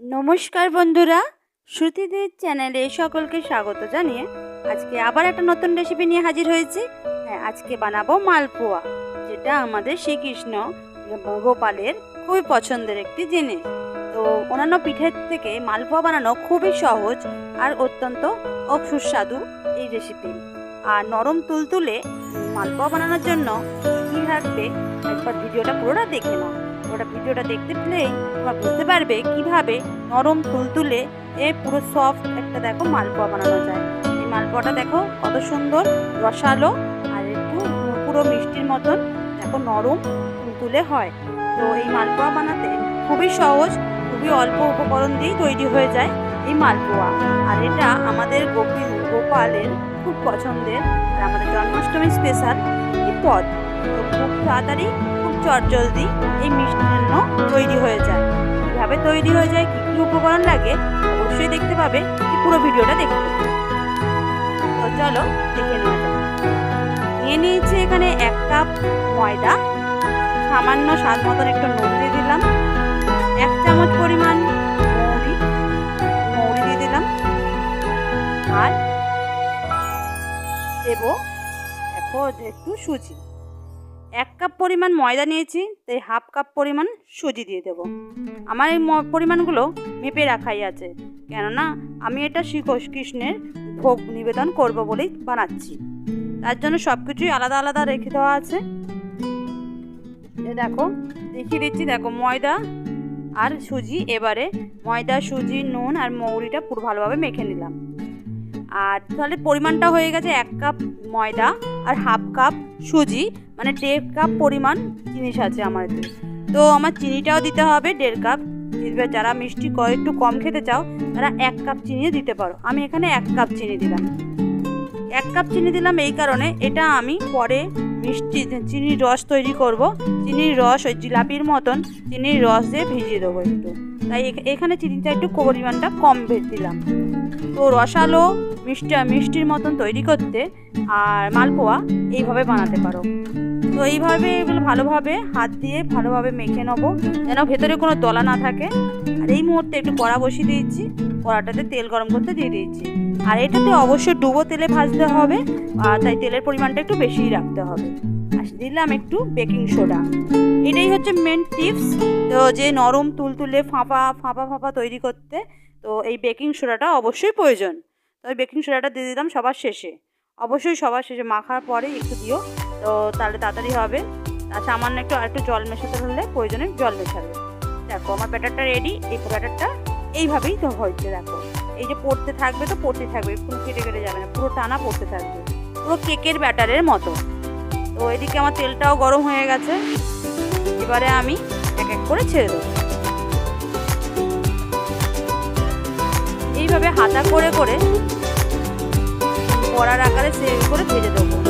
নমস্কার বন্ধুরা, শ্রুতিদের চ্যানেলে সকলকে স্বাগত জানিয়ে আজকে আবার একটা নতুন রেসিপি নিয়ে হাজির হয়েছি। হ্যাঁ আজকে বানাবো মালপোয়া, যেটা আমাদের শ্রীকৃষ্ণ গোপালের খুবই পছন্দের একটি জিনিস। তো অন্যান্য পিঠের থেকে মালপোয়া বানানো খুবই সহজ আর অত্যন্ত সুস্বাদু এই রেসিপি আর নরম তুলতুলে মালপোয়া বানানোর জন্য কী লাগবে একবার ভিডিওটা পুরোটা দেখে নাও। ওটা ভিডিওটা দেখতে পেলেই তোমরা বুঝতে পারবে কীভাবে নরম তুলতুলে এ পুরো সফট একটা দেখো মালপোয়া বানানো যায়। এই মালপোয়াটা দেখো কত সুন্দর রসালো আর একটু পুরো মিষ্টির মতন দেখো নরম তুলতুলে হয়। তো এই মালপোয়া বানাতে খুবই সহজ, খুবই অল্প উপকরণ দিয়েই তৈরি হয়ে যায় এই মালপোয়া। আর এটা আমাদের গোপী গোপালের খুব পছন্দের আর আমাদের জন্মাষ্টমী স্পেশাল একটি পদ। তো খুব তাড়াতাড়ি চটজলদি এই মিষ্টান্ন তৈরি হয়ে যায়। কীভাবে তৈরি হয়ে যায়, কী কী উপকরণ লাগে, অবশ্যই দেখতে পাবে। পুরো ভিডিওটা দেখতে তো চলো দেখে নেওয়া যাক। নিয়ে নিয়েছি এখানে এক কাপ ময়দা। সামান্য স্বাদ মতন একটু নুন দিয়ে দিলাম। এক চামচ পরিমাণ মৌরি। মৌরি দিয়ে দিলাম। আর দেবো একটু সুজি। এক কাপ পরিমাণ ময়দা নিয়েছি, তাই হাফ কাপ পরিমাণ সুজি দিয়ে দেবো। আমার এই পরিমাণগুলো মেপে রাখাই আছে, কেননা আমি এটা শ্রীকৃষ্ণ কৃষ্ণের ভোগ নিবেদন করব বলেই বানাচ্ছি। তার জন্য সব কিছুই আলাদা আলাদা রেখে দেওয়া আছে। দেখো, দেখিয়ে দিচ্ছি, দেখো ময়দা আর সুজি, এবারে ময়দা, সুজি, নুন আর মৌরিটা পুরো ভালোভাবে মেখে নিলাম। আর তাহলে পরিমাণটা হয়ে গেছে এক কাপ ময়দা আর হাফ কাপ সুজি। মানে দেড় কাপ পরিমাণ জিনিস আছে আমার। তো আমার চিনিটাও দিতে হবে দেড় কাপ। এবার যারা মিষ্টি একটু কম খেতে চাও, তারা এক কাপ চিনিও দিতে পারো। আমি এখানে এক কাপ চিনি দিলাম। এক কাপ চিনি দিলাম এই কারণে এটা আমি পরে মিষ্টি চিনির রস তৈরি করব। চিনির রস ওই জিলাপির মতন চিনির রস দিয়ে ভিজিয়ে দেবো একটু। তাই এখানে চিনিটা একটু পরিমাণটা কম ভেজ দিলাম। তো রসালো মিষ্টি মিষ্টির মতন তৈরি করতে আর মালপোয়া এইভাবে বানাতে পারো। তো এইভাবে ভালোভাবে হাত দিয়ে ভালোভাবে মেখে নেব, যেন ভেতরে কোনো দলা না থাকে। আর এই মুহূর্তে একটু কড়া বসিয়ে দিয়েছি, কড়াটাতে তেল গরম করতে দিয়ে দিয়েছি। আর এটাতে অবশ্যই ডুবো তেলে ভাজতে হবে, আর তাই তেলের পরিমাণটা একটু বেশিই রাখতে হবে। আর দিলাম একটু বেকিং সোডা। এটাই হচ্ছে মেন টিপস তো যে নরম তুলতুলে ফাঁপা ফাঁপা ফাঁপা তৈরি করতে, তো এই বেকিং সোডাটা অবশ্যই প্রয়োজন। তো বেকিং সোডাটা দিয়ে দিলাম সবার শেষে। অবশ্যই সবার শেষে মাখার পরে একটু দিও তো তাহলে তাড়াতাড়ি হবে। আর সামান্য একটু, আর একটু জল মেশাতে হলে প্রয়োজনে জল মেশাবে। দেখো, আমার ব্যাটারটা রেডি এই ব্যাটারটা এইভাবেই তো হয়েছে, দেখো। এই যে পড়তে থাকবে তো পড়তে থাকবে কোনো কেটে কেটে যাবে না, পুরো টানা পড়তে থাকবে। পুরো কেকের ব্যাটারের মতো। তো এদিকে আমার তেলটাও গরম হয়ে গেছে। এবারে আমি এক এক করে ছেড়ে দেবো। এইভাবে হাতা করে করে বড়ার আকারে সেভ করে ভেজে দেবো।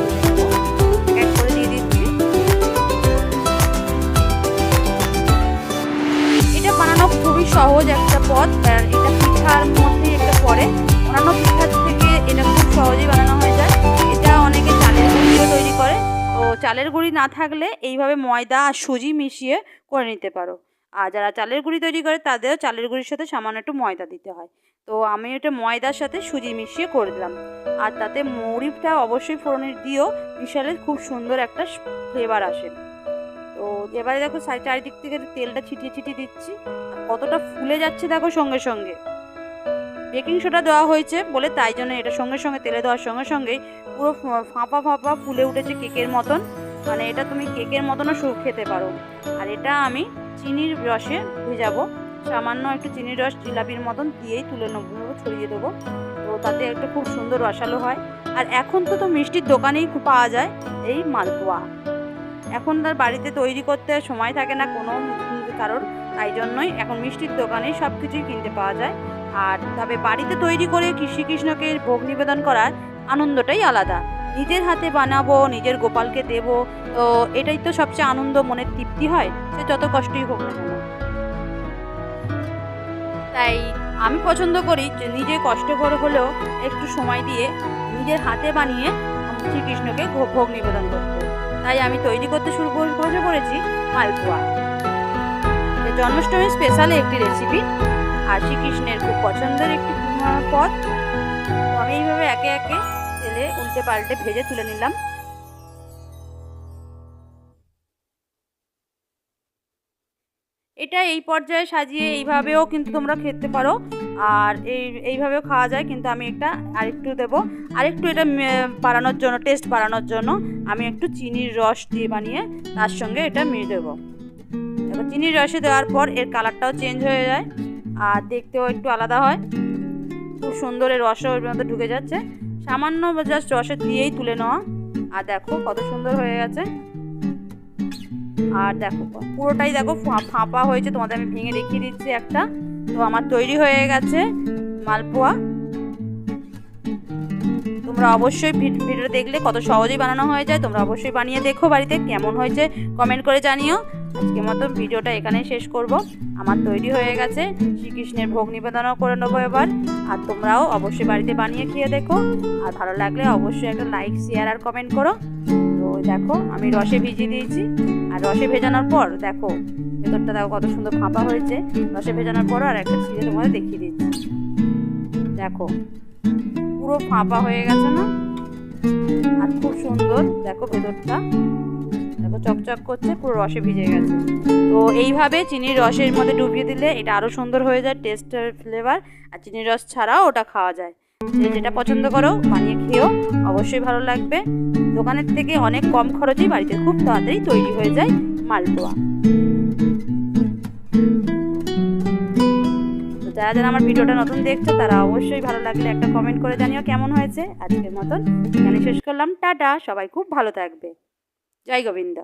খুবই সহজ একটা পদ এটা পিঠার মধ্যে একটা পড়ে। অন্যান্য পিঠার থেকে এটা খুব সহজেই বানানো হয়ে যায়। এটা অনেকে চালের গুঁড়িও তৈরি করে। তো চালের গুঁড়ি না থাকলে এইভাবে ময়দা আর সুজি মিশিয়ে করে নিতে পারো। আর যারা চালের গুঁড়ি তৈরি করে, তাদেরও চালের গুঁড়ির সাথে সামান্য একটু ময়দা দিতে হয়। তো আমি এটা ময়দার সাথে সুজি মিশিয়ে করে দিলাম। আর তাতে মৌরিটা অবশ্যই ফোড়নে দিও মিশালে খুব সুন্দর একটা ফ্লেভার আসে। তো এবারে দেখো চারিদিক থেকে তেলটা ছিটিয়ে ছিটিয়ে দিচ্ছি। কতটা ফুলে যাচ্ছে দেখো সঙ্গে সঙ্গে। বেকিং সোডা দেওয়া হয়েছে বলে তাই জন্য এটা সঙ্গে সঙ্গে তেলে দেওয়ার সঙ্গে সঙ্গেই পুরো ফাঁপা ফাঁপা ফুলে উঠেছে কেকের মতন। মানে এটা তুমি কেকের মতনও সু খেতে পারো। আর এটা আমি চিনির রসে ভেজাবো। সামান্য একটু চিনির রস জিলাপির মতন দিয়েই তুলে নেব ছড়িয়ে দেবো। তো তাতে একটা খুব সুন্দর রসালো হয়। আর এখন তো তো মিষ্টির দোকানেই খুব পাওয়া যায় এই মালপোয়া। এখন তার বাড়িতে তৈরি করতে সময় থাকে না কোনো কারোর, তাই জন্যই এখন মিষ্টির দোকানে সব কিছুই কিনতে পাওয়া যায়। আর তবে বাড়িতে তৈরি করে শ্রীকৃষ্ণকে ভোগ নিবেদন করার আনন্দটাই আলাদা। নিজের হাতে বানাবো, নিজের গোপালকে দেব, তো এটাই তো সবচেয়ে আনন্দ, মনের তৃপ্তি হয়, সে যত কষ্টই হোক না তাই আমি পছন্দ করি যে নিজে কষ্ট করে হলেও একটু সময় দিয়ে নিজের হাতে বানিয়ে শ্রীকৃষ্ণকে ভোগ ভোগ নিবেদন করতে। তাই আমি তৈরি করতে শুরু করে পড়েছি মালপোয়া। এটা জন্মাষ্টমী স্পেশাল একটি রেসিপি আর শ্রীকৃষ্ণের খুব পছন্দের একটি পদ। আমি এইভাবে একে একে তেলে উল্টে পাল্টে ভেজে তুলে নিলাম। এটা এই পর্যায়ে সাজিয়ে এইভাবেও কিন্তু তোমরা খেতে পারো। আর এই, এইভাবেও খাওয়া যায়, কিন্তু আমি একটা আরেকটু দেবো। আরেকটু এটা বাড়ানোর জন্য টেস্ট বাড়ানোর জন্য আমি একটু চিনির রস দিয়ে বানিয়ে তার সঙ্গে এটা মিশে দেবো। এবার চিনির রসে দেওয়ার পর এর কালারটাও চেঞ্জ হয়ে যায়, আর দেখতেও একটু আলাদা হয়। খুব সুন্দর এর রসও ওর মধ্যে ঢুকে যাচ্ছে। সামান্য জাস্ট রসে দিয়েই তুলে নেওয়া। আর দেখো কত সুন্দর হয়ে গেছে। আর দেখো, পুরোটাই দেখো ফাঁপা হয়েছে, তোমাদের আমি ভেঙে দেখিয়ে দিচ্ছি একটা। তো আমার তৈরি হয়ে গেছে মালপোয়া। তোমরা অবশ্যই ভিড- ভিডিও দেখলে কত সহজেই বানানো হয়ে যায়। তোমরা অবশ্যই বানিয়ে দেখো বাড়িতে কেমন হয়েছে কমেন্ট করে জানিও। আজকের মতো ভিডিওটা এখানেই শেষ করব। আমার তৈরি হয়ে গেছে, শ্রীকৃষ্ণের ভোগ নিবেদনও করে নেব এবার। আর তোমরাও অবশ্যই বাড়িতে বানিয়ে খেয়ে দেখো। আর ভালো লাগলে অবশ্যই একটা লাইক শেয়ার আর কমেন্ট করো। তো দেখো, আমি রসে ভিজিয়ে দিয়েছি। আর রসে ভেজানোর পর দেখো, ভেতরটা দেখো কত সুন্দর ফাঁপা হয়েছে। রসে ভেজানোর পর আর একটা ছিঁড়ে তোমাদের দেখিয়ে দিচ্ছি। দেখো, পুরো ফাঁপা হয়ে গেছে না? আর খুব সুন্দর, দেখো ভেতরটা। দেখো চকচক করছে, পুরো রসে ভিজে গেছে। তো এইভাবে চিনির রসের মধ্যে ডুবিয়ে দিলে এটা আরও সুন্দর হয়ে যায় টেস্টের ফ্লেভার আর চিনির রস ছাড়াও ওটা খাওয়া যায়। যে যেটা পছন্দ করো, বানিয়ে খেয়েও অবশ্যই ভালো লাগবে। দোকানের থেকে অনেক কম খরচেই বাড়িতে খুব তাড়াতাড়ি তৈরি হয়ে যায় মালপোয়া। যারা যারা আমার ভিডিওটা নতুন দেখছ, তারা অবশ্যই ভালো লাগলে একটা কমেন্ট করে জানিও কেমন হয়েছে। আজকের মতন এখানে শেষ করলাম। টাটা, সবাই খুব ভালো থাকবে। জয় গোবিন্দ।